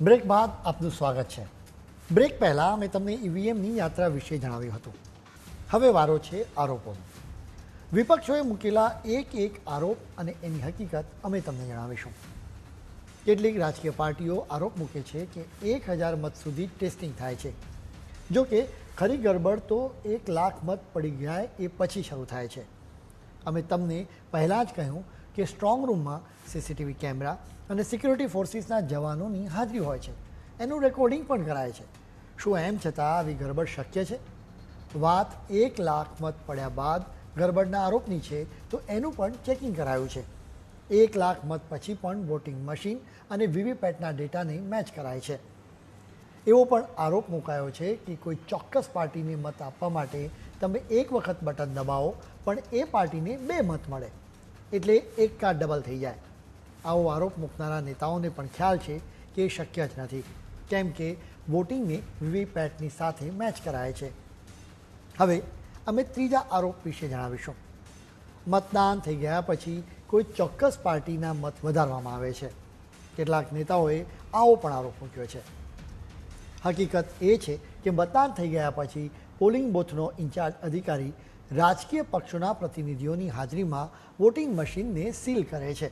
Break બાદ આપનું સ્વાગત છે. બ્રેક પહેલાં અમે તમને ઈવીએમની યાત્રા વિશે જણાવ્યું હતું. હવે વારો છે આરોપોનો વિપક્ષોએ મૂકેલા એક એક આરોપ અને એની હકીકત અમે તમને જણાવીશું. કેટલીક રાજકીય પાર્ટીઓ આરોપ મૂકે છે કે એક હજાર મત સુધી ટેસ્ટિંગ થાય છે. જો કે ખરી ગડબડ તો એક લાખ મત પડી ગયા એ પછી શરૂ થાય છે. અમે તમને પહેલાં જ કહ્યું કે સ્ટ્રોંગ રૂમમાં સીસીટીવી કેમેરા અને સિક્યુરિટી ફોર્સીસના જવાનોની હાજરી હોય છે. એનું રેકોર્ડિંગ પણ કરાય છે. શું એમ છતાં આવી ગરબડ શક્ય છે? વાત એક લાખ મત પડ્યા બાદ ગરબડના આરોપની છે તો એનું પણ ચેકિંગ કરાયું છે. એક લાખ મત પછી પણ વોટિંગ મશીન અને વીવીપેટના ડેટાને મેચ કરાય છે. એવો પણ આરોપ મુકાયો છે કે કોઈ ચોક્કસ પાર્ટીને મત આપવા માટે તમે એક વખત બટન દબાવો, પણ એ પાર્ટીને બે મત મળે. એટલે એક કાર્ડ ડબલ થઈ જાય. આવો આરોપ મૂકનારા નેતાઓને પણ ખ્યાલ છે કે એ શક્ય જ નથી. કેમ કે વોટિંગને વીવીપેટની સાથે મેચ કરાય છે. હવે અમે ત્રીજા આરોપ વિશે જણાવીશું. મતદાન થઈ ગયા પછી કોઈ ચોક્કસ પાર્ટીના મત વધારવામાં આવે છે. કેટલાક નેતાઓએ આવો પણ આરોપ મૂક્યો છે. હકીકત એ છે કે મતદાન થઈ ગયા પછી પોલિંગ બૂથનો ઇન્ચાર્જ અધિકારી રાજકીય પક્ષોના પ્રતિનિધિઓની હાજરીમાં વોટિંગ મશીનને સીલ કરે છે.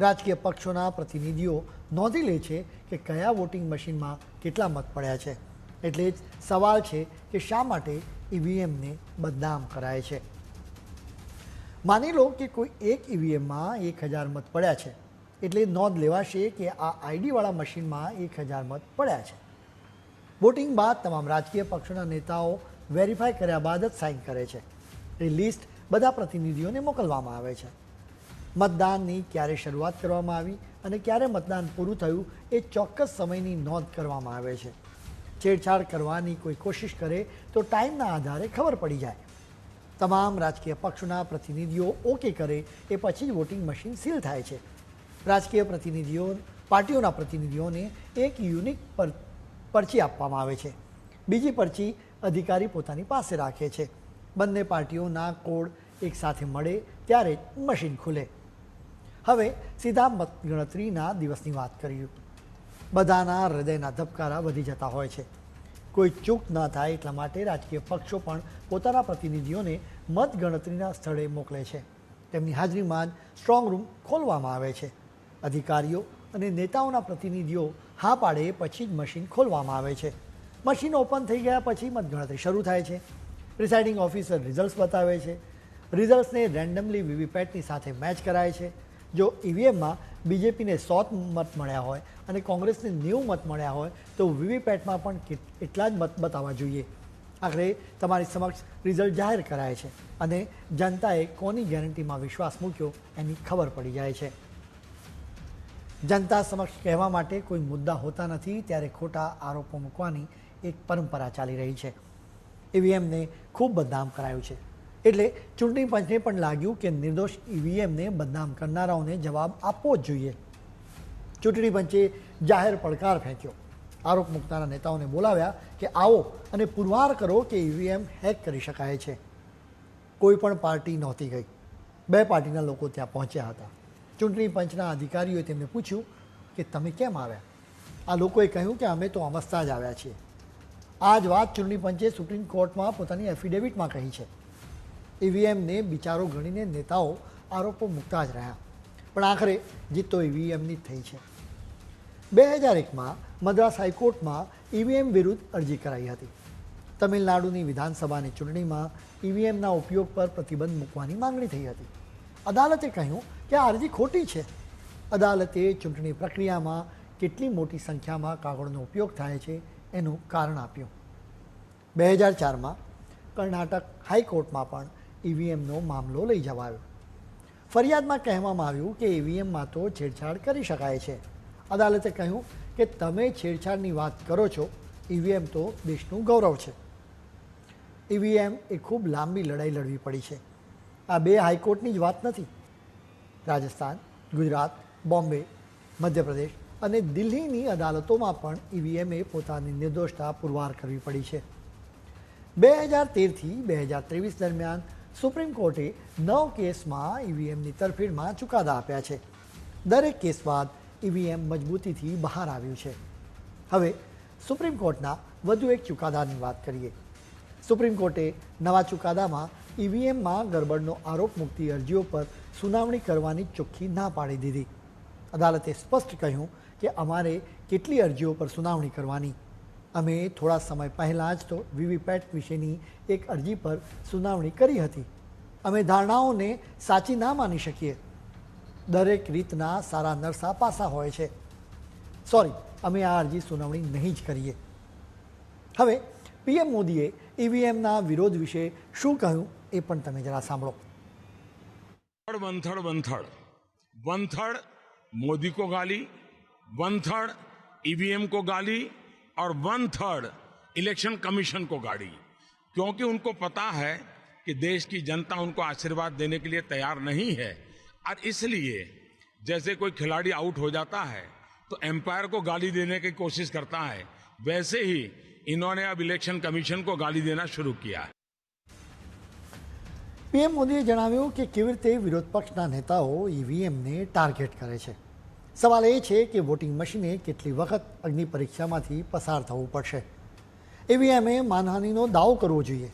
રાજકીય પક્ષોના પ્રતિનિધિઓ નોંધી લે છે કે કયા વોટિંગ મશીનમાં કેટલા મત પડ્યા છે. એટલે જ સવાલ છે કે શા માટે ઈવીએમને બદનામ કરાય છે. માની લો કે કોઈ એક ઈવીએમમાં એક હજાર મત પડ્યા છે. એટલે નોંધ લેવાશે કે આ આઈડીવાળા મશીનમાં એક હજાર મત પડ્યા છે. વોટિંગ બાદ તમામ રાજકીય પક્ષોના નેતાઓ વેરીફાઈ કર્યા બાદ જ સાઇન કરે છે. એ લિસ્ટ બધા પ્રતિનિધિઓને મોકલવામાં આવે છે. મતદાનની ક્યારે શરૂઆત કરવામાં આવી અને ક્યારે મતદાન પૂરું થયું એ ચોક્કસ સમયની નોંધ કરવામાં આવે છે. છેડછાડ કરવાની કોઈ કોશિશ કરે તો ટાઈમના આધારે ખબર પડી જાય. તમામ રાજકીય પક્ષોના પ્રતિનિધિઓ ઓકે કરે એ પછી જ વોટિંગ મશીન સીલ થાય છે. રાજકીય પ્રતિનિધિઓ, પાર્ટીઓના પ્રતિનિધિઓને એક યુનિક પર, પરચી આપવામાં આવે છે. બીજી પરચી અધિકારી પોતાની પાસે રાખે છે. બંને પાર્ટીઓના કોડ એકસાથે મળે ત્યારે જ મશીન ખુલે. હવે સીધા મતગણતરીના દિવસની વાત કરીએ. બધાના હૃદયના ધબકારા વધી જતા હોય છે. કોઈ ચૂક ન થાય એટલા માટે રાજકીય પક્ષો પણ પોતાના પ્રતિનિધિઓને મતગણતરીના સ્થળે મોકલે છે. તેમની હાજરીમાં જ સ્ટ્રોંગ રૂમ ખોલવામાં આવે છે. અધિકારીઓ અને નેતાઓના પ્રતિનિધિઓ હા પાડે પછી જ મશીન ખોલવામાં આવે છે. મશીન ઓપન થઈ ગયા પછી મતગણતરી શરૂ થાય છે. પ્રિસાઇડિંગ ઓફિસર રિઝલ્ટ્સ બતાવે છે. રિઝલ્ટ્સને રેન્ડમલી વીવીપેટની સાથે મેચ કરાય છે. જો ઈવીએમમાં બીજેપીને સો મત મળ્યા હોય અને કોંગ્રેસને નેવું મત મળ્યા હોય, તો વીવીપેટમાં પણ એટલા જ મત બતાવવા જોઈએ. આખરે તમારી સમક્ષ રિઝલ્ટ જાહેર કરાય છે અને જનતાએ કોની ગેરંટીમાં વિશ્વાસ મૂક્યો એની ખબર પડી જાય છે. જનતા સમક્ષ કહેવા માટે કોઈ મુદ્દા હોતા નથી ત્યારે ખોટા આરોપો મૂકવાની એક પરંપરા ચાલી રહી છે. ઈવીએમને ખૂબ બદનામ કરાયું છે. એટલે ચૂંટણી પંચને પણ લાગ્યું કે નિર્દોષ ઈવીએમને બદનામ કરનારાઓને જવાબ આપવો જ જોઈએ. ચૂંટણી પંચે જાહેર પડકાર ફેંક્યો. આરોપ મૂકનારા નેતાઓને બોલાવ્યા કે આવો અને પુરવાર કરો કે ઈવીએમ હેક કરી શકાય છે. કોઈ પણ પાર્ટી નહોતી ગઈ. બે પાર્ટીના લોકો ત્યાં પહોંચ્યા હતા. ચૂંટણી પંચના અધિકારીઓએ તેમને પૂછ્યું કે તમે કેમ આવ્યા? આ લોકોએ કહ્યું કે અમે તો અમસ્તા જ આવ્યા છીએ. આ જ વાત ચૂંટણી પંચે સુપ્રીમ કોર્ટમાં પોતાની એફિડેવિટમાં કહી છે. ઈવીએમને બિચારો ગણીને નેતાઓ આરોપો મૂકતા જ રહ્યા. પણ આખરે જીત તો ઈવીએમની થઈ છે. બે હજાર એકમાં મદ્રાસ હાઈકોર્ટમાં ઈવીએમ વિરુદ્ધ અરજી કરાઈ હતી. તમિલનાડુની વિધાનસભાની ચૂંટણીમાં ઈવીએમના ઉપયોગ પર પ્રતિબંધ મૂકવાની માંગણી થઈ હતી. અદાલતે કહ્યું કે આ અરજી ખોટી છે. અદાલતે ચૂંટણી પ્રક્રિયામાં કેટલી મોટી સંખ્યામાં કાગળનો ઉપયોગ થાય છે એનું કારણ આપ્યું. બે હજાર ચારમાં કર્ણાટક હાઈકોર્ટમાં પણ ઈવીએમનો મામલો લઈ જવાયો. ફરિયાદમાં કહેવામાં આવ્યું કે ઈવીએમમાં તો છેડછાડ કરી શકાય છે. અદાલતે કહ્યું કે તમે છેડછાડની વાત કરો છો ઈવીએમ તો દેશનું ગૌરવ છે. ઈવીએમ એ ખૂબ લાંબી લડાઈ લડવી પડી છે. આ બે હાઈકોર્ટની જ વાત નથી. રાજસ્થાન, ગુજરાત, બોમ્બે, મધ્યપ્રદેશ અને દિલ્હીની અદાલતોમાં પણ ઈવીએમએ પોતાની નિર્દોષતા પુરવાર કરવી પડી છે. બે હજાર તેરથી બે હજાર ત્રેવીસ દરમિયાન સુપ્રીમ કોર્ટે નવ કેસમાં ઈવીએમની તરફેણમાં ચુકાદા આપ્યા છે. દરેક કેસ બાદ ઈવીએમ મજબૂતીથી બહાર આવ્યું છે. હવે સુપ્રીમ કોર્ટના વધુ એક ચુકાદાની વાત કરીએ. સુપ્રીમ કોર્ટે નવા ચુકાદામાં ઈવીએમમાં ગરબડનો આરોપ મૂકતી અરજીઓ પર સુનાવણી કરવાની ચોખ્ખી ના પાડી દીધી. અદાલતે સ્પષ્ટ કહ્યું કે અમારે કેટલી અરજીઓ પર સુનાવણી કરવાની? અમે થોડા સમય પહેલાં જ તો વીવીપેટ વિશેની એક અરજી પર સુનાવણી કરી હતી અમે ધારણાઓને સાચી ના માની શકીએ દરેક રીતના સારા નરસા પાસા હોય છે સોરી અમે આ અરજી સુનાવણી નહીં જ કરીએ હવે પીએમ મોદીએ ઈવીએમના વિરોધ વિશે શું કહ્યું એ પણ તમે જરા સાંભળો third one third one third one third Modi को गाली वन थर्ड ईवीएम को गाली और वन थर्ड इलेक्शन कमीशन को गाली क्योंकि उनको पता है कि देश की जनता उनको आशीर्वाद देने के लिए तैयार नहीं है और इसलिए जैसे कोई खिलाड़ी आउट हो जाता है तो एम्पायर को गाली देने की कोशिश करता है वैसे ही इन्होंने अब इलेक्शन कमीशन को गाली देना शुरू किया है પીએમ મોદીએ જણાવ્યું કે કેવી રીતે વિરોધ પક્ષના નેતાઓ ઈવીએમને ટાર્ગેટ કરે છે સવાલ એ છે કે વોટિંગ મશીને કેટલી વખત અગ્નિ પરીક્ષામાંથી પસાર થવું પડશે? ઈવીએમએ માનહાનિનો દાવો કરવો જોઈએ.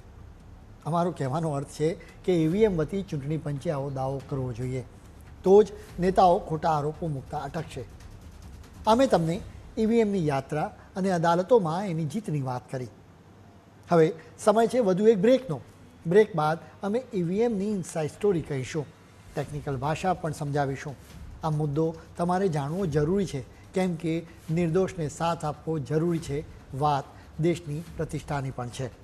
અમારો કહેવાનો અર્થ છે કે ઈવીએમ વતી ચૂંટણી પંચે આવો દાવો કરવો જોઈએ. તો જ નેતાઓ ખોટા આરોપો મૂકતા અટકશે. અમે તમને ઈવીએમની યાત્રા અને અદાલતોમાં એની જીતની વાત કરી. હવે સમય છે વધુ એક બ્રેકનો. બ્રેક બાદ અમે ઈવીએમની ઇનસાઇડ સ્ટોરી કહીશું. ટેકનિકલ ભાષા પણ સમજાવીશું. આ મુદ્દો તમારે જાણવો જરૂરી છે, કેમ કે નિર્દોષને સાથ આપવો જરૂરી છે, વાત દેશની પ્રતિષ્ઠાની પણ છે.